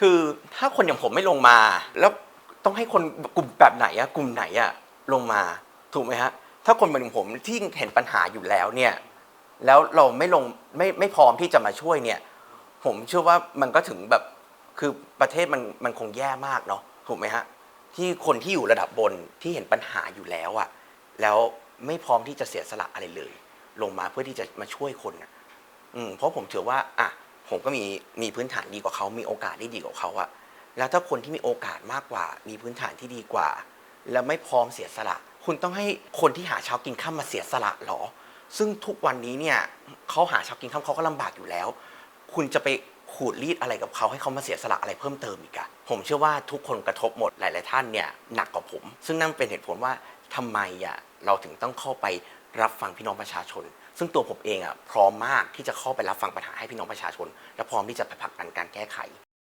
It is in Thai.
คือถ้าคนอย่างผมไม่ลงมา แล้วต้องให้คนกลุ่มแบบไหนอะกลุ่มไหนอะลงมาถูกไหมฮะถ้าคนเหมือนผมที่เห็นปัญหาอยู่แล้วเนี่ยแล้วเราไม่ลงไม่ไม่พร้อมที่จะมาช่วยเนี่ย ผมเชื่อว่ามันก็ถึงแบบคือประเทศมันมันคงแย่มากเนาะถูกไหมฮะที่คนที่อยู่ระดับบนที่เห็นปัญหาอยู่แล้วอะแล้วไม่พร้อมที่จะเสียสละอะไรเลย ลงมาเพื่อที่จะมาช่วยคนอะอืมเพราะผมถือว่าอะ ผมก็มีมีพื้นฐานดีกว่าเขามีโอกาสที่ดีกว่าเขาอะแล้วถ้าคนที่มีโอกาสมากกว่า มีพื้นฐานที่ดีกว่า แล้วไม่พร้อมเสียสละ คุณต้องให้คนที่หาเช้ากินข้ามมาเสียสละหรอ ซึ่งทุกวันนี้เนี่ยเขาหาเช้ากินข้ามเขาก็ลำบากอยู่แล้ว คุณจะไปขูดรีดอะไรกับเขาให้เขามาเสียสละอะไรเพิ่มเติมอีกอะผมเชื่อว่าทุกคนกระทบหมดหลาย ๆ ท่านเนี่ยหนักกว่าผม ซึ่งนั่นเป็นเหตุผลว่าทำไมอะเราถึงต้องเข้าไป รับฟังพี่น้องประชาชน ซึ่งตัวผมเองอะพร้อมมากที่จะเข้าไปรับฟังปัญหาให้พี่น้องประชาชน และพร้อมที่จะไปผลักดันการแก้ไข